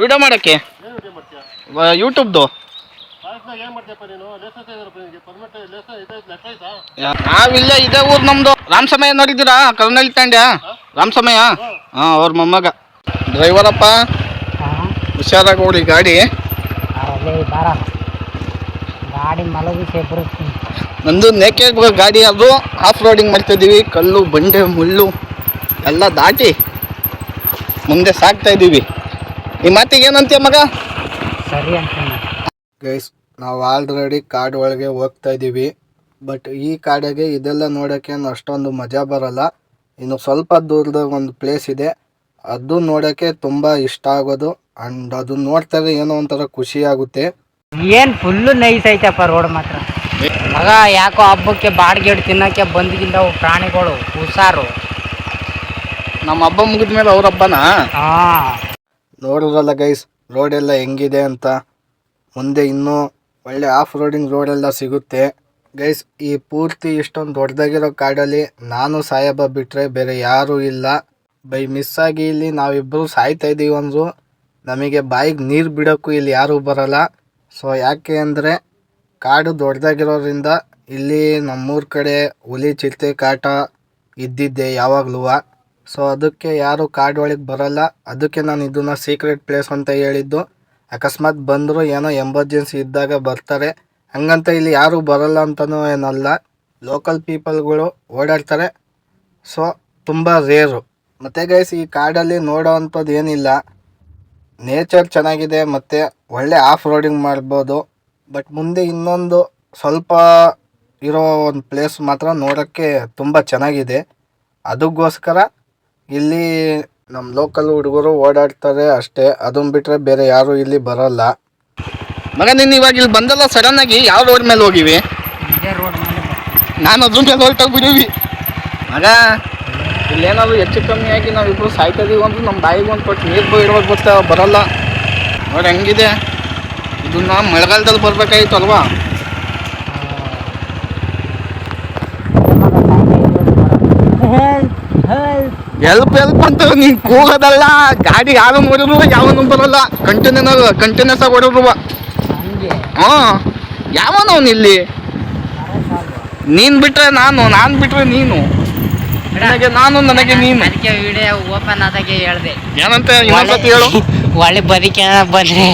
Video ಮಾಡೋಕ್ಕೆ? ಯೂಟ್ಯೂಬ್ದು? ನಾವಿಲ್ಲೇ ಇದೆ ಊರು ನಮ್ದು. ರಾಮಸಮಯ ನೋಡಿದ್ದೀರಾ? ಕರ್ನಳ್ಳಿ ತಾಂಡ್ಯ? ರಾಮಸಮಯ ಹಾಂ ಅವ್ರ ಮೊಮ್ಮಗ. ಡ್ರೈವರಪ್ಪ? ಹುಷಾರಾಗಿ ಓಡಿ ಗಾಡಿ. ಗಾಡಿ ಮಲಗಿಸಿ ನಂದು ನೇಕೆ ಗಾಡಿ ಅದು. ಆಫ್ ರೋಡಿಂಗ್ ಮಾಡ್ತಿದ್ದೀವಿ. ಕಲ್ಲು ಬಂಡೆ ಮುಳ್ಳು ಎಲ್ಲ ದಾಟಿ ಮುಂದೆ ಸಾಕ್ತಾ ಇದ್ದೀವಿ. ಈ ಮಾತಿಗೆ ಏನಂತೀಯ ಮಗ? ಸರಿ ಅಂತ ಗೈಸ್ ನಾವು ಆಲ್ರೆಡಿ ಕಾಡು ಒಳಗೆ ಹೋಗ್ತಾ ಇದ್ದೀವಿ. ಬಟ್ ಈ ಕಾಡಿಗೆ ಇದೆಲ್ಲ ನೋಡೋಕ್ಕೆ ಏನು ಅಷ್ಟೊಂದು ಮಜಾ ಬರಲ್ಲ. ಇನ್ನು ಸ್ವಲ್ಪ ದೂರದ ಒಂದು ಪ್ಲೇಸ್ ಇದೆ. ಅದು ನೋಡೋಕ್ಕೆ ತುಂಬ ಇಷ್ಟ ಆಗೋದು. ಆ್ಯಂಡ್ ಅದು ನೋಡ್ತಾರೆ ಏನೋ ಒಂಥರ ಖುಷಿ ಆಗುತ್ತೆ. ಏನ್ ಫುಲ್ಲು ನೈಸ್ ಐತಪ್ಪ ರೋಡ್ ಮಾತ್ರ. ಮಗ ಯಾಕೋ ಹಬ್ಬಕ್ಕೆ ಬಾಡಿಗೆ ಹಿಡ್ ತಿನ್ನಕ್ಕೆ ಬಂದಿಗಿಂದವು ಪ್ರಾಣಿಗಳು ಹುಷಾರು. ನಮ್ಮ ಹಬ್ಬ ಮುಗಿದ್ಮೇಲೆ ಅವ್ರ ಹಬ್ಬನಾ? ಹಾ. ನೋಡಿದ್ರಲ್ಲ ಗೈಸ್ ರೋಡ್ ಎಲ್ಲ ಹೆಂಗಿದೆ ಅಂತ. ಮುಂದೆ ಇನ್ನೂ ಒಳ್ಳೆ ಆಫ್ ರೋಡಿಂಗ್ ರೋಡೆಲ್ಲ ಸಿಗುತ್ತೆ. ಗೈಸ್ ಈ ಪೂರ್ತಿ ಇಷ್ಟೊಂದು ದೊಡ್ಡದಾಗಿರೋ ಕಾಡಲ್ಲಿ ನಾನು ಸಾಯಬ ಬಿಟ್ಟರೆ ಬೇರೆ ಯಾರೂ ಇಲ್ಲ. ಬೈ ಮಿಸ್ ಆಗಿ ಇಲ್ಲಿ ನಾವಿಬ್ಬರು ಸಾಯ್ತಾ ಇದ್ದೀವಿ ಅಂದರು. ನಮಗೆ ಬಾಯಿಗೆ ನೀರು ಬಿಡೋಕ್ಕೂ ಇಲ್ಲಿ ಯಾರೂ ಬರಲ್ಲ. ಸೊ ಯಾಕೆ ಅಂದರೆ ಕಾಡು ದೊಡ್ಡದಾಗಿರೋದ್ರಿಂದ ಇಲ್ಲಿ ನಮ್ಮೂರ ಕಡೆ ಹುಲಿ ಚಿರತೆ ಕಾಟ ಇದ್ದಿದ್ದೆ ಯಾವಾಗಲೂ ಸೊ ಅದಕ್ಕೆ ಯಾರು ಕಾರ್ಡ್ ಒಳಗೆ ಬರಲ್ಲ. ಅದಕ್ಕೆ ನಾನು ಇದನ್ನ ಸೀಕ್ರೆಟ್ ಪ್ಲೇಸ್ ಅಂತ ಹೇಳಿದ್ದು. ಅಕಸ್ಮಾತ್ ಬಂದರೂ ಏನೋ ಎಮರ್ಜೆನ್ಸಿ ಇದ್ದಾಗ ಬರ್ತಾರೆ. ಹಂಗಂತ ಇಲ್ಲಿ ಯಾರು ಬರಲ್ಲ ಅಂತನೂ ಏನಲ್ಲ. ಲೋಕಲ್ ಪೀಪಲ್ಗಳು ಓಡಾಡ್ತಾರೆ. ಸೊ ತುಂಬ ರೇರು ಮತ್ತು ಗೈಸ್ ಈ ಕಾಡಲ್ಲಿ ನೋಡೋ ಅಂಥದ್ದು ಏನಿಲ್ಲ. ನೇಚರ್ ಚೆನ್ನಾಗಿದೆ, ಮತ್ತು ಒಳ್ಳೆ ಆಫ್ ರೋಡಿಂಗ್ ಮಾಡ್ಬೋದು. ಬಟ್ ಮುಂದೆ ಇನ್ನೊಂದು ಸ್ವಲ್ಪ ಇರೋ ಒಂದು ಪ್ಲೇಸ್ ಮಾತ್ರ ನೋಡೋಕ್ಕೆ ತುಂಬ ಚೆನ್ನಾಗಿದೆ. ಅದಕ್ಕೋಸ್ಕರ ಇಲ್ಲಿ ನಮ್ಮ ಲೋಕಲ್ ಹುಡುಗರು ಓಡಾಡ್ತಾರೆ ಅಷ್ಟೇ. ಅದನ್ನ ಬಿಟ್ರೆ ಬೇರೆ ಯಾರು ಇಲ್ಲಿ ಬರಲ್ಲ. ಮಗ ನೀನು ಇವಾಗ ಇಲ್ಲಿ ಬಂದಲ್ಲ ಸಡನ್ ಆಗಿ ಯಾವ ರೋಡ್ ಮೇಲೆ ಹೋಗಿವಿ? ಇದೇ ರೋಡ್ ಮೇಲೆ ನಾನು ಅದ್ರ ಮೇಲೆ ಹೊರಟೋಗ್ಬಿಡೀವಿ ಮಗ ಇಲ್ಲೇನಾದ್ರು ಹೆಚ್ಚು ಕಮ್ಮಿ ಆಗಿ ನಾವಿಬ್ರು ಸಾಯ್ತದೀವಿ ಅಂದ್ರೆ ನಮ್ಮ ಬಾಯಿಗೆ ಒಂದು ಕೊಟ್ಟು ನೀರು ಇರೋದು ಗೊತ್ತಾ? ಬರಲ್ಲ. ನೋಡಿ ಹೆಂಗಿದೆ. ಇದನ್ನ ಮಳೆಗಾಲದಲ್ಲಿ ಬರ್ಬೇಕಾಗಿತ್ತು ಅಲ್ವಾ? ಎಲ್ಪ್ ಎಲ್ಪ್ ಅಂತ ನೀನು ಕೂಗೋದಲ್ಲ ಗಾಡಿ ಯಾರು ನೋಡಿದ್ರು ಯಾವನು ಬರಲ್ಲ. ಕಂಟಿನ್ಯೂ ಕಂಟಿನ್ಯೂಸ್ ಆಗಿ ಹೊಡೋರು ಹಾ ಹಾಂ ಯಾವನವನು ಇಲ್ಲಿ? ನೀನು ಬಿಟ್ರೆ ನಾನು ನಾನು ಬಿಟ್ರೆ ನೀನು. ನನಗೆ ನಾನು ನನಗೆ ನೀನು ಅದಕ್ಕೆ ವಿಡಿಯೋ ಓಪನ್ ಆದಾಗೆ ಹೇಳಿದೆ. ಏನಂತ ಇನ್ನೊಂದ್ಸತಿ ಹೇಳು. ಒಳ್ಳೆ ಬದುಕೆ ಬಂದ್ರೆ.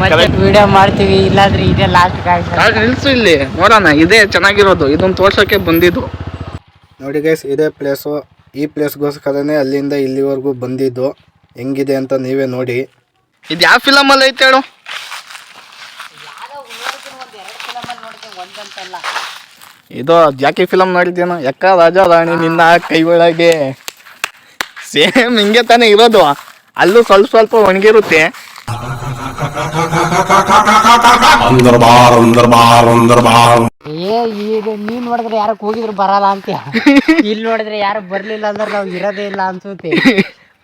ಮತ್ತೆ ವಿಡಿಯೋ ಮಾಡ್ತೀವಿ ಇಲ್ಲಾಂದ್ರೆ ಇದೇ ಲಾಸ್ಟ್ ನಿಲ್ಸು ಇಲ್ಲಿ. ನೋಡೋಣ ಇದೇ ಚೆನ್ನಾಗಿರೋದು. ಇದನ್ನ ತೋರ್ಸೋಕೆ ಬಂದಿದ್ದು. ನೋಡಿ ಗೈಸ್ ಇದೇ ಪ್ಲೇಸು ಈ ಪ್ಲೇಸ್ಗೋಸ್ಕರನೇ ಅಲ್ಲಿಂದ ಇಲ್ಲಿವರೆಗೂ ಬಂದಿದ್ದು. ಹೆಂಗಿದೆ ಅಂತ ನೀವೇ ನೋಡಿ. ಇದು ಯಾವ ಫಿಲಮಲ್ಲಿ ಐತೆ ಹೇಳು? ಇದು ಜಾಕಿ ಫಿಲಮ್ ನೋಡಿದ್ದೇನು? ಯಕ್ಕ ರಾಜ ರಾಣಿ ನಿನ್ನ ಕೈ ಒಳಗೆ ಸೇಮ್ ಹಿಂಗೆ ತಾನೇ ಇರೋದು. ಅಲ್ಲೂ ಸ್ವಲ್ಪ ಸ್ವಲ್ಪ ಒಣಗಿರುತ್ತೆ. ಏ ಈಗ ನೀನ್ ನೋಡಿದ್ರೆ ಯಾರು ಹೋಗಿದ್ರು ಬರಲ್ಲ ಅಂತ. ಇಲ್ಲಿ ನೋಡಿದ್ರೆ ಯಾರು ಬರ್ಲಿಲ್ಲ ಅಂದ್ರೆ ನಾವು ಇರೋದೇ ಇಲ್ಲ ಅನ್ಸುತ್ತೆ.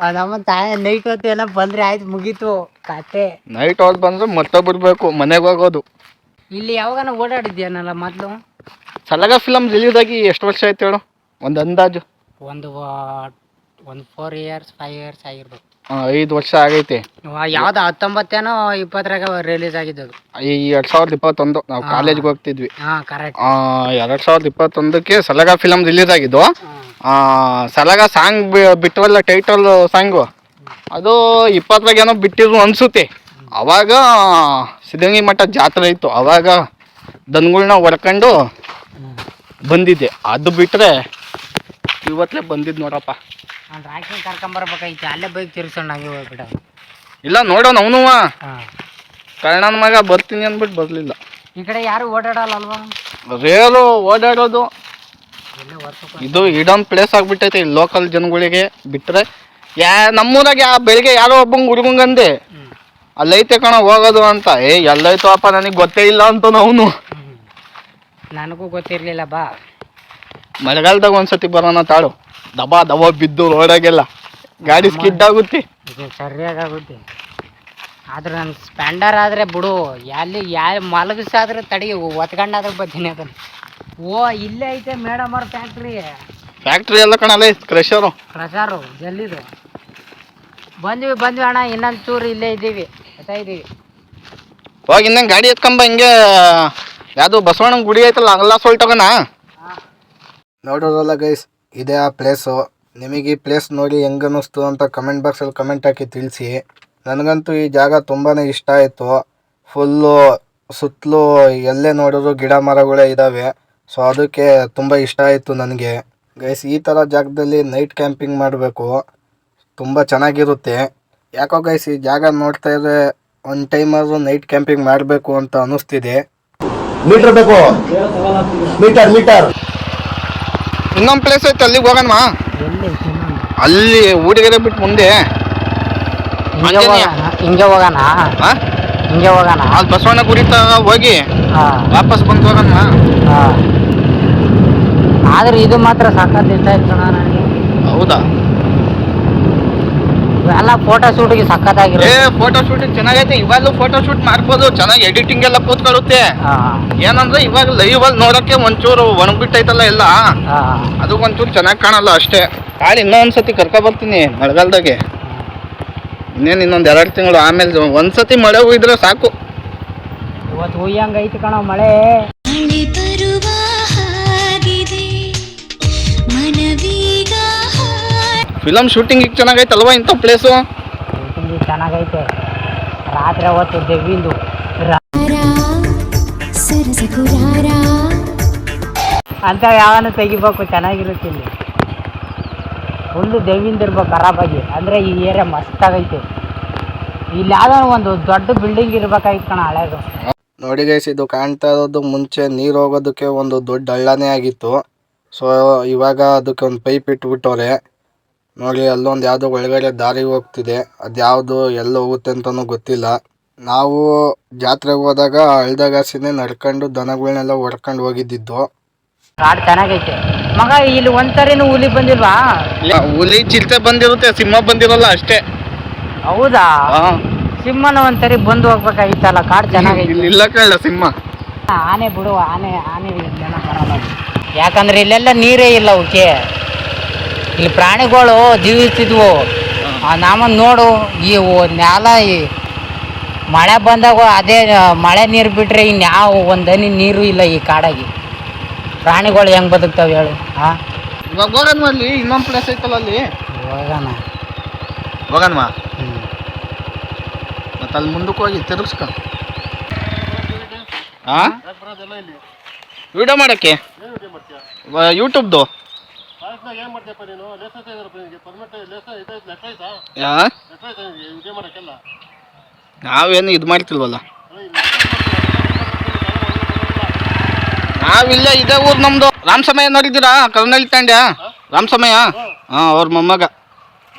ಆ ನಮ್ಮ ತಾಯಿ ನೈಟ್ ಹೊತ್ತು ಎಲ್ಲ ಬಂದ್ರೆ ಆಯ್ತು ಮುಗೀತು. ಕತೆ. ನೈಟ್ ಹೊತ್ತು ಬಂದ್ರೆ ಮತ್ತೆ ಬಿಡ್ಬೇಕು ಮನೆಗೆ ಹೋಗೋದು. ಇಲ್ಲಿ ಯಾವಾಗನ ಓಡಾಡಿದ್ಯಾನಲ್ಲ ಮೊದ್ಲು? ಸಲಗ ಫಿಲಮ್ ರಿಲೀಸ್ ಆಗಿ ಎಷ್ಟು ವರ್ಷ ಆಯ್ತು ಹೇಳು? ಒಂದು ಅಂದಾಜು. ಒಂದು ಒಂದು ಫೋರ್ ಇಯರ್ಸ್ ಫೈವ್ ಇಯರ್ಸ್ ಆಗಿರ್ಬೇಕು. ಐದು ವರ್ಷ ಆಗೈತೆ. ಯಾವ್ದು ಹತ್ತೊಂಬತ್ತೇನೋ ಇಪ್ಪತ್ತರಾಗ ರಿಲೀಸ್ ಆಗಿದ್ದು ಈ ಎರಡ್ ಸಾವಿರದ ಇಪ್ಪತ್ತೊಂದು ನಾವು ಕಾಲೇಜ್ಗೆ ಹೋಗ್ತಿದ್ವಿ. ಹಾ ಕರೆಕ್ಟ್ ಆ, ಎರಡ್ ಸಾವಿರದ ಇಪ್ಪತ್ತೊಂದಕ್ಕೆ ಸಲಗ ಫಿಲಮ್ ರಿಲೀಸ್ ಆಗಿದ್ದು. ಆ, ಸಲಗ ಸಾಂಗ್ ಬಿಟ್ಟವಲ್ಲ ಟೈಟಲ್ ಸಾಂಗು ಅದು ಇಪ್ಪತ್ತರಾಗ ಏನೋ ಬಿಟ್ಟಿದ್ರು ಅನ್ಸುತ್ತೆ. ಅವಾಗ ಸಿದ್ಧಗಿ ಮಠ ಜಾತ್ರೆ ಇತ್ತು. ಅವಾಗ ದನ್ಗಳ್ನ ಹೊಡ್ಕೊಂಡು ಬಂದಿದ್ದೆ. ಅದು ಬಿಟ್ಟರೆ ಇವತ್ತೇ ಬಂದಿದ್ದು ನೋಡಪ್ಪ. ನಾನು ರಾಕಿ ಕರ್ಕೊಂಬರ್ಬೇಕಾಯ್ತು ಅಲ್ಲೇ ಬೈಕ್ ತಿರ್ಸೋಣ ಹಂಗೆ ಇಲ್ಲ ನೋಡೋಣ ಅವನು ಹಾ. ಕರ್ಣನ ಮಗ ಬರ್ತೀನಿ ಅಂದ್ಬಿಟ್ಟು ಬರಲಿಲ್ಲ. ಈ ಕಡೆ ಯಾರು ಓಡಾಡಲ್ಲ ಅಲ್ವಾ ರೇರು ಓಡಾಡೋದು. ಇದು ಇಡನ್ ಪ್ಲೇಸ್ ಆಗ್ಬಿಟ್ಟೈತೆ ಲೋಕಲ್ ಜನಗಳಿಗೆ ಬಿಟ್ರೆ. ಯಾ ನಮ್ಮೂರಾಗ ಯಾ ಬೆಳಿಗ್ಗೆ ಯಾರೋ ಒಬ್ಬಂಗೆ ಹುಡುಗಂಗಂದೆ. ಅಲ್ಲೈತೆ ಕಣ ಹೋಗೋದು ಅಂತ. ಏ ಎಲ್ಲೈತೋ ಅಪ್ಪ ನನಗೆ ಗೊತ್ತೇ ಇಲ್ಲ ಅಂತ ಅವನು. ನನಗೂ ಗೊತ್ತಿರಲಿಲ್ಲ ಬಾ. ಮಳೆಗಾಲದಾಗ ಒಂದ್ಸತಿ ಬರೋಣ ತಾಳು. ದಬಾ ದಬಾ ಬಿದ್ದು ರೋಡಾಗೆಲ್ಲ. ಗಾಡಿ ಸ್ಕಿಡ್ ಆಗುತ್ತೆ. ಸರಿಯಾಗುತ್ತೆ ಆದ್ರೆ ನನ್ನ ಸ್ಪೆಂಡರ್ ಆದರೆ ಬಿಡು ಎಲ್ಲಿ ಯಾ ಮಲಗಿಸಾದ್ರೆ ತಡಿ ಒತ್ಕೊಂಡಾದ್ರೆ ಬರ್ತೀನಿ ಅದನ್ನ. ಓ ಇಲ್ಲೇ ಐತೆ ಮೇಡಮ್ ಅವ್ರ ಫ್ಯಾಕ್ಟ್ರಿ ಫ್ಯಾಕ್ಟ್ರಿ ಎಲ್ಲ ಕಣಲ್ಲ ಕ್ರಷರು ಕ್ರೆಷರು ಜಲ್ಲಿದು. ಬಂದ್ವಿ ಬಂದ್ವಿ ಅಣ್ಣ ಇನ್ನೊಂದು ಚೂರು ಇಲ್ಲೇ ಇದ್ದೀವಿ. ಇದೀವಿ ಇದ್ದೀವಿ. ಹೋಗಿ ಇನ್ನೊಂದು ಗಾಡಿ ಎತ್ಕೊಂಬ ಹಿಂಗೆ ಯಾವುದು ಬಸವಣ್ಣನ ಗುಡಿ ಐತಲ್ಲ ಅಲ್ಲ ಸೊಲ್ಟೋಗಣ ನೋಡೋದಲ್ಲ ಗೈಸ್ ಇದೇ ಆ ಪ್ಲೇಸು ನಿಮಗೆ ಈ ಪ್ಲೇಸ್ ನೋಡಿ ಹೆಂಗೆ ಅನ್ನಿಸ್ತು ಅಂತ ಕಮೆಂಟ್ ಬಾಕ್ಸಲ್ಲಿ ಕಮೆಂಟ್ ಹಾಕಿ ತಿಳಿಸಿ. ನನಗಂತೂ ಈ ಜಾಗ ತುಂಬಾ ಇಷ್ಟ ಆಯಿತು. ಫುಲ್ಲು ಸುತ್ತಲೂ ಎಲ್ಲೇ ನೋಡಿದ್ರು ಗಿಡ ಮರಗಳೇ ಇದ್ದಾವೆ ಸೊ ಅದಕ್ಕೆ ತುಂಬ ಇಷ್ಟ ಆಯಿತು ನನಗೆ. ಗೈಸ್ ಈ ಥರ ಜಾಗದಲ್ಲಿ ನೈಟ್ ಕ್ಯಾಂಪಿಂಗ್ ಮಾಡಬೇಕು. ತುಂಬ ಚೆನ್ನಾಗಿರುತ್ತೆ. ಯಾಕೋ ಗೈಸ್ ಈ ಜಾಗ ನೋಡ್ತಾ ಇದ್ರೆ ಒಂದು ಟೈಮ್ ಆದರೂ ನೈಟ್ ಕ್ಯಾಂಪಿಂಗ್ ಮಾಡಬೇಕು ಅಂತ ಅನ್ನಿಸ್ತಿದೆ. ಮೀಟರ್ ಬೇಕು. ಮೀಟರ್ ಮೀಟರ್ ಇನ್ನೊಂದು ಪ್ಲೇಸ್ ಐತೆ ಅಲ್ಲಿಗೆ ಹೋಗೋಣ ಎಲ್ಲಿ ಅಲ್ಲಿ ಊಟಿಗೆರೆ ಬಿಟ್ಟು ಮುಂದೆ. ಹಿಂಗೆ. ಹೋಗೋಣ? ಹಿಂಗೆ ಹೋಗೋಣ? ಅಲ್ಲಿ ಬಸವಣ್ಣ ಕುರಿತ ಹೋಗಿ ಹಾಂ. ವಾಪಸ್ ಬಂದು ಹೋಗೋಣ ಹಾಂ. ಆದ್ರೆ ಇದು ಮಾತ್ರ ಕಣ ನನಗೆ. ಹೌದಾ? ಎಲ್ಲ ಫೋಟೋ ಶೂಟಿಗೆ ಏ ಸಖತ್ತಾಗಿರೋ ಫೋಟೋ ಶೂಟಿಂಗ್ ಚೆನ್ನಾಗೈತೆ. ಇವಾಗಲೂ ಫೋಟೋ ಶೂಟ್ ಮಾಡ್ಬೋದು. ಚೆನ್ನಾಗಿ ಎಡಿಟಿಂಗ್ ಎಲ್ಲ ಕೂತ್ಕೊಳ್ಳುತ್ತೆ. ಹಾಂ. ಏನಂದ್ರೆ ಇವಾಗ ಲೈವ್ ಅಲ್ಲಿ ನೋಡಕ್ಕೆ ಒಂಚೂರು ಒಣಗ್ಬಿಟ್ಟೈತಲ್ಲ ಎಲ್ಲ. ಅದು ಒಂಚೂರು ಚೆನ್ನಾಗಿ ಕಾಣಲ್ಲ ಅಷ್ಟೇ. ಕಾಳಿ ಇನ್ನೊಂದ್ಸತಿ ಕರ್ಕೊ ಬರ್ತೀನಿ ಮಳೆಗಾಲದಾಗೆ. ಇನ್ನೇನು ಇನ್ನೊಂದು ಎರಡು ತಿಂಗಳು ಆಮೇಲೆ ಒಂದ್ಸತಿ ಮಳೆ ಹೋಗಿದ್ರೆ ಸಾಕು. ಇವತ್ತು ಹುಯ್ಯಂಗೈತಿ ಕಣ ಮಳೆ. ಫಿಲಮ್ ಶೂಟಿಂಗ್ ಈಗ ಚೆನ್ನಾಗೈತಲ್ವಾ ಇಂಥ ಪ್ಲೇಸು ಶೂಟಿಂಗ್ ಚೆನ್ನಾಗೈತೆ. ರಾತ್ರಿ ಹೊತ್ತು ದೇವಿಂದು. ಅಂತ ಯಾವನ ತೆಗಿಬೇಕು ಚೆನ್ನಾಗಿರುತ್ತೆ ಇಲ್ಲಿ. ಫುಲ್ಲು ದೇವಿಂದ ಇರ್ಬೇಕು ಖರಾಬಾಗಿ. ಅಂದರೆ ಈ ಏರಿಯಾ ಮಸ್ತಾಗೈತೆ ಇಲ್ಲಿ ಯಾವ್ದೋ ಒಂದು ದೊಡ್ಡ ಬಿಲ್ಡಿಂಗ್ ಇರ್ಬೇಕಾಗಿತ್ತು ಕಣ ಹಳೇದು. ನೋಡಿ ಗೈಸ್ ಇದು ಕಾಣ್ತಾ ಇರೋದು ಮುಂಚೆ ನೀರು ಹೋಗೋದಕ್ಕೆ ಒಂದು ದೊಡ್ಡ ಹಳ್ಳನೇ ಆಗಿತ್ತು. ಸೊ ಇವಾಗ ಅದಕ್ಕೆ ಒಂದು ಪೈಪ್ ಇಟ್ಬಿಟ್ಟವ್ರೆ. ನೋಡಿ ಅಲ್ಲೊಂದು ಯಾವುದೋ ಒಳಗಡೆ ದಾರಿ ಹೋಗ್ತಿದೆ. ಅದು ಯಾವುದು ಎಲ್ಲಿ ಹೋಗುತ್ತೆ ಅಂತಲೂ ಗೊತ್ತಿಲ್ಲ. ನಾವು ಜಾತ್ರೆಗೆ ಹೋದಾಗ ಹಳ್ದಾಗಾಸಿನೇ ನಡ್ಕೊಂಡು ದನಗಳನ್ನೆಲ್ಲ ಹೊಡ್ಕೊಂಡು ಹೋಗಿದ್ದಿದ್ದು. ಕಾಡು ಚೆನ್ನಾಗೈತೆ ಮಗ ಇಲ್ಲಿ ಒಂದ್ಸರಿನೂ ಹುಲಿ ಬಂದಿಲ್ವಾ? ಹುಲಿ ಚಿರತೆ ಬಂದಿರುತ್ತೆ ಸಿಂಹ ಬಂದಿರಲ್ಲ ಅಷ್ಟೇ. ಹೌದಾ? ಸಿಂಹನ ಒಂದ್ಸರಿ ಬಂದು ಹೋಗ್ಬೇಕಾಗಿತ್ತಲ್ಲ ಕಾಡು ಚೆನ್ನಾಗೈತೆ ಇಲ್ಲಿ ಇಲ್ಲ ಕೇಳ ಸಿಂಹ. ಆನೆ ಬಿಡು ಆನೆ ಆನೆ ಬರಲ್ಲ. ಯಾಕಂದ್ರೆ ಇಲ್ಲೆಲ್ಲ ನೀರೇ ಇಲ್ಲ ಅವಕ್ಕೆ ಇಲ್ಲಿ ಪ್ರಾಣಿಗಳು ಜೀವಿಸ್ತಿದ್ವು ಆ ನಾಮ ನೋಡು ಈ ನೆಲ ಈ ಮಳೆ ಬಂದಾಗ ಅದೇ ಮಳೆ ನೀರು ಬಿಟ್ಟರೆ ಇನ್ಯಾವ ಒಂದು ಹನಿ ನೀರು ಇಲ್ಲ ಈ ಕಾಡಾಗಿ. ಪ್ರಾಣಿಗಳು ಹೆಂಗೆ ಬದುಕ್ತಾವೆ ಹೇಳು ಹಾಂ ಇವಾಗ ಹೋಗೋಣ ಅಲ್ಲಿ ಇನ್ನೊಂದು ಪ್ಲೇಸ್ ಐತಲ್ಲ ಅಲ್ಲಿ? ಹೋಗೋಣ. ಹೋಗೋಣವಾ? ಹ್ಮ್. ಮತ್ತೆ ಅಲ್ಲಿ ಮುಂದಕ್ಕೆ ಹೋಗಿ ತಿರುಗಿಸ್ಕ. ಹಾಂ? ವಿಡಿಯೋ ಮಾಡಕ್ಕೆ? ಏನು ವಿಡಿಯೋ ಮಾಡ್ತೀಯ? ಯೂಟ್ಯೂಬ್ದು ಕಾಲೇಜ್ನಾಗ ಏನು ಮಾಡ್ತೀಯಪ್ಪ ನೀನು? ಲೇಸನ್ಸ್ ಇದೆಯಲ್ಲಪ್ಪ ನಿನಗೆ? ಪರ್ಮಿಟ್ ಲೇಸನ್ ಇದೆ ಲೆಟ್ರ್ ಐತಾ ಯಾ? ಲೆಟ್ರ್ ಐತಾ ನಿನಗೆ? ಮಾಡೋಕ್ಕೆಲ್ಲ? ನಾವೇನು ಇದು ಮಾಡ್ತಿಲ್ವಲ್ಲ? ನಾವಿಲ್ಲ ಇದೇ ಊರು ನಮ್ದು. ರಾಮ್ ಸಮಯ ನೋಡಿದ್ದೀರಾ? ಕರ್ನಳ್ಳಿ ತಾಂಡ್ಯ? ರಾಮ್ ಸಮಯ ಹಾಂ. ಅವ್ರ ಮೊಮ್ಮಗ.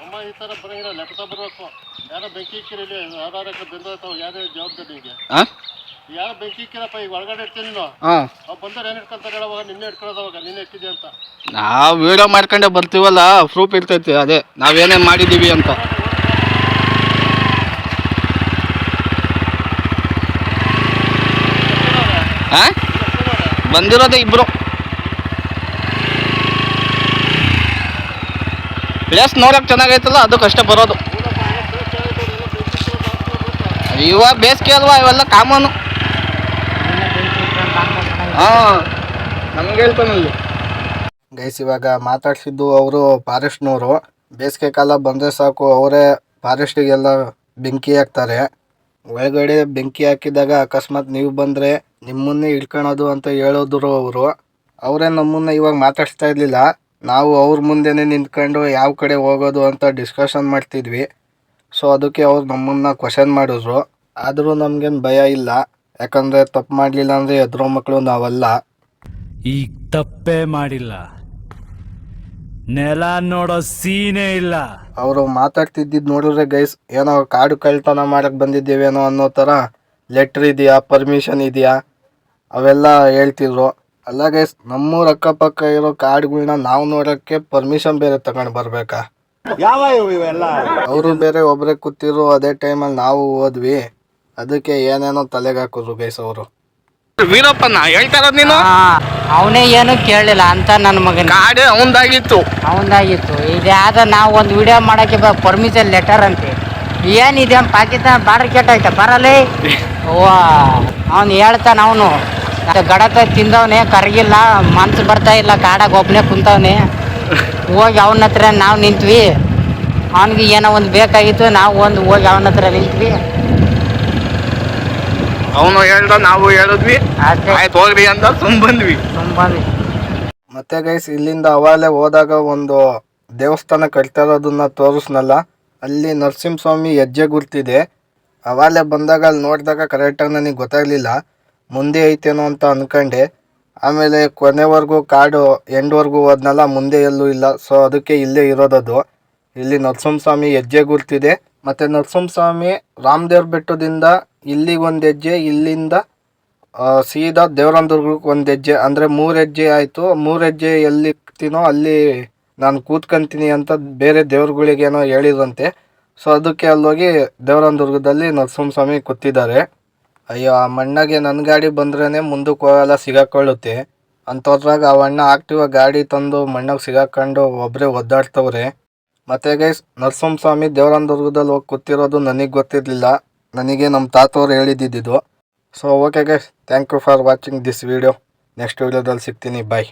ಅಮ್ಮ ಈ ಥರ ಬರೋಂಗಿಲ್ಲ ಲೆಕ್ಕ ಬರಬೇಕು. ಯಾರೋ ಬೆಂಕಿ ಇಕ್ಕಿರಲಿ ಯಾರು ಬೆಂದೋಯ್ತಾವ ಯಾರೇ ಜವಾಬ್ದಾರಿ ನಿಮಗೆ ಹಾಂ ಯಾರೋ ಬೆಂಕಿ ಇಕ್ಕಿರಪ್ಪ ಈಗ ಒಳಗಡೆ ಇರ್ತೀನಿ ಹಾಂ. ಅವ್ ಬಂದವ್ರು ಏನು ಇಟ್ಕೊಂತಾರೆ ಹೇಳೋವಾಗ ನಿನ್ನೆ ಇಟ್ಕೊಳ್ಳೋದು ಅವಾಗ ನಿನ್ನೆ ಇಕ್ಕಿದೆ ಅಂತ. ನಾವು ವಿಡಿಯೋ ಮಾಡ್ಕೊಂಡೆ ಬರ್ತೀವಲ್ಲ ಪ್ರೂಫ್ ಇರ್ತೈತಿ ಅದೇ. ನಾವೇನೇ ಮಾಡಿದ್ದೀವಿ ಅಂತ. ಹಾಂ? ಬಂದಿರೋದೇ ಇಬ್ರು. ಪ್ಲೇಸ್ ನೋಡಕ್ ಚೆನ್ನಾಗೈತಲ್ಲ ಅದಕ್ಕಷ್ಟೇ ಬರೋದು. ಇವಾಗ ಬೇಸಿಗೆ ಅಲ್ವಾ ಇವೆಲ್ಲ ಕಾಮನು ಹಾಂ ಗೈಸ್, ಇವಾಗ ಮಾತಾಡ್ಸಿದ್ದು ಅವರು ಫಾರೆಸ್ಟ್ನವರು. ಬೇಸಿಗೆ ಕಾಲ ಬಂದರೆ ಸಾಕು, ಅವರೇ ಫಾರೆಸ್ಟಿಗೆಲ್ಲ ಬೆಂಕಿ ಹಾಕ್ತಾರೆ. ಒಳಗಡೆ ಬೆಂಕಿ ಹಾಕಿದಾಗ ಅಕಸ್ಮಾತ್ ನೀವು ಬಂದರೆ ನಿಮ್ಮನ್ನೇ ಹಿಡ್ಕೊಳೋದು ಅಂತ ಹೇಳಿದ್ರು ಅವರು. ಅವರೇ ನಮ್ಮನ್ನ ಇವಾಗ ಮಾತಾಡ್ಸ್ತಾ ಇರಲಿಲ್ಲ. ನಾವು ಅವ್ರ ಮುಂದೆನೇ ನಿಂತ್ಕೊಂಡು ಯಾವ ಕಡೆ ಹೋಗೋದು ಅಂತ ಡಿಸ್ಕಷನ್ ಮಾಡ್ತಿದ್ವಿ. ಸೊ ಅದಕ್ಕೆ ಅವ್ರು ನಮ್ಮನ್ನ ಕ್ವಶನ್ ಮಾಡಿದ್ರು. ಆದರೂ ನಮಗೇನು ಭಯ ಇಲ್ಲ. ಯಾಕಂದರೆ ತಪ್ಪು ಮಾಡಲಿಲ್ಲ ಅಂದರೆ ಎದುರೋ ಮಕ್ಕಳು ನಾವಲ್ಲ. ಈಗ ತಪ್ಪೇ ಮಾಡಿಲ್ಲ. ನೆಲ ನೋಡೋ ಸೀನೇ ಇಲ್ಲ. ಅವರು ಮಾತಾಡ್ತಿದ್ದಿದ್ದು ನೋಡಿದ್ರೆ ಗೈಸ್ ಏನೋ ಕಾಡು ಕಳ್ತನ ಮಾಡಕ್ ಬಂದಿದ್ದೇವೇನೋ ಅನ್ನೋ ಥರ ಲೆಟ್ರ್ ಇದೆಯಾ ಪರ್ಮಿಷನ್ ಇದೆಯಾ? ಅವೆಲ್ಲ ಹೇಳ್ತಿದ್ರು. ಅಲ್ಲ ಗೈಸ್ ನಮ್ಮೂರ ಅಕ್ಕಪಕ್ಕ ಇರೋ ಕಾಡುಗಳನ್ನ ನಾವು ನೋಡೋಕ್ಕೆ ಪರ್ಮಿಷನ್ ಬೇರೆ ತಗೊಂಡು ಬರ್ಬೇಕಾ? ಅವರು ಬೇರೆ ಒಬ್ಬರೇ ಕೂತಿರು ಅದೇ ಟೈಮಲ್ಲಿ ನಾವು ಹೋದ್ವಿ. ಅದಕ್ಕೆ ಏನೇನೋ ತಲೆಗೆ ಹಾಕಿದ್ರು ಗೈಸ್ ಅವರು. ವೀರಪ್ಪನ ಹೇಳ್ತಾ ಇರೋದ್ ನೀನು ಅವನೇ ಏನು ಕೇಳಲಿಲ್ಲ ಅಂತ ನನ್ನ ಮಗನ ಗಾಡಿ ಅವಂದಾಗಿತ್ತು. ಅವಂದಾಗಿತ್ತು. ಇದ್ಯಾದ ನಾವು ಒಂದು ವಿಡಿಯೋ ಮಾಡಕ್ಕೆ ಪರ್ಮಿಷನ್ ಲೆಟರ್ ಅಂತೆ. ಏನಿದೆ ಪಾಕಿಸ್ತಾನ ಬಾರ್ಡರ್ ಕೆಟ್ಟಾಯ್ತ? ಬರಲಿ. ಓ ಅವ್ನು ಹೇಳ್ತಾನ ಅವನು. ಗಡತ ತಿಂದವನೇ ಕರಗಿಲ್ಲ ಮನ್ಸು ಬರ್ತಾ ಇಲ್ಲ ಕಾಡಾಗ ಒಬ್ಬನೇ ಕುಂತವನೆ. ಹೋಗಿ ಅವನ ಹತ್ರ ನಾವು ನಿಂತ್ವಿ. ಅವನಿಗೆ ಏನೋ ಒಂದು ಬೇಕಾಗಿತ್ತು ನಾವು ಒಂದು ಹೋಗಿ ಅವನ ಹತ್ರ ನಿಂತ್ವಿ. ಅವನು ಹೇಳ್ದ ನಾವು ಹೇಳಿದ್ವಿ. ಆಯ್ತು. ಹೋಗ್ರಿ ಅಂತ ಸುಮ್ ಬಂದ್ವಿ. ತುಂಬ ಮತ್ತೆ ಗೈಸ್ ಇಲ್ಲಿಂದ ಅವಾಗಲೇ ಹೋದಾಗ ಒಂದು ದೇವಸ್ಥಾನ ಕಟ್ತಾ ಇರೋದನ್ನ ತೋರಿಸ್ನಲ್ಲ ಅಲ್ಲಿ ನರಸಿಂಹಸ್ವಾಮಿ ಹೆಜ್ಜೆ ಗುರ್ತಿದೆ. ಅವಾಗಲೇ ಬಂದಾಗ ಅಲ್ಲಿ ನೋಡಿದಾಗ ಕರೆಕ್ಟಾಗಿ ನನಗೆ ಗೊತ್ತಾಗಲಿಲ್ಲ. ಮುಂದೆ ಐತೇನೋ ಅಂತ ಅಂದ್ಕೊಂಡೆ ಆಮೇಲೆ ಕೊನೆವರೆಗೂ ಕಾಡು ಎಂಡ್ವರೆಗೂ ಹೋದ್ನಲ್ಲ ಮುಂದೆ ಎಲ್ಲೂ ಇಲ್ಲ. ಸೊ ಅದಕ್ಕೆ ಇಲ್ಲೇ ಇರೋದದು. ಇಲ್ಲಿ ನರಸಿಂಹಸ್ವಾಮಿ ಹೆಜ್ಜೆ ಗುರ್ತಿದೆ. ಮತ್ತು ನರಸಿಂಹಸ್ವಾಮಿ ರಾಮದೇವ್ರ ಬೆಟ್ಟದಿಂದ ಇಲ್ಲಿಗೆ ಒಂದು ಹೆಜ್ಜೆ, ಇಲ್ಲಿಂದ ಸೀದಾ ದೇವರಂದುರ್ಗಕ್ಕೆ ಒಂದು ಹೆಜ್ಜೆ. ಅಂದರೆ ಮೂರು ಹೆಜ್ಜೆ ಆಯಿತು. ಮೂರು ಹೆಜ್ಜೆ ಎಲ್ಲಿ ಇಕ್ತೀನೋ ಅಲ್ಲಿ ನಾನು ಕೂತ್ಕಂತೀನಿ ಅಂತ ಬೇರೆ ದೇವ್ರುಗಳಿಗೇನೋ ಹೇಳಿದಂತೆ ಸೊ ಅದಕ್ಕೆ ಅಲ್ಲೋಗಿ ದೇವರಂದುರ್ಗದಲ್ಲಿ ನರಸಿಂಹಸ್ವಾಮಿ ಕೂತಿದ್ದಾರೆ. ಅಯ್ಯೋ, ಆ ಮಣ್ಣಗೆ ನನ್ನ ಗಾಡಿ ಬಂದ್ರೇ ಮುಂದಕ್ಕೆ ಹೋಗಲ್ಲ ಸಿಗಾಕೊಳ್ಳುತ್ತೆ. ಅಂಥದ್ರಾಗ ಆ ಅಣ್ಣ ಆಕ್ಟಿವ್ ಗಾಡಿ ತಂದು ಮಣ್ಣಾಗ ಸಿಗಾಕೊಂಡು ಒಬ್ಬರೇ ಒದ್ದಾಡ್ತವ್ರೆ. ಮತ್ತೆ ಗೈಸ್ ನರಸಿಂಹಸ್ವಾಮಿ ದೇವರಂದುರ್ಗದಲ್ಲಿ ಹೋಗಿ ಕೂತಿರೋದು ನನಗೆ ಗೊತ್ತಿರಲಿಲ್ಲ. ನನಗೆ ನಮ್ಮ ತಾತವ್ರು ಹೇಳಿದ್ದಿದ್ದು. So okay guys thank you for watching this video next ವೀಡಿಯೋದಲ್ಲಿ ಸಿಗ್ತೀನಿ. ಬಾಯ್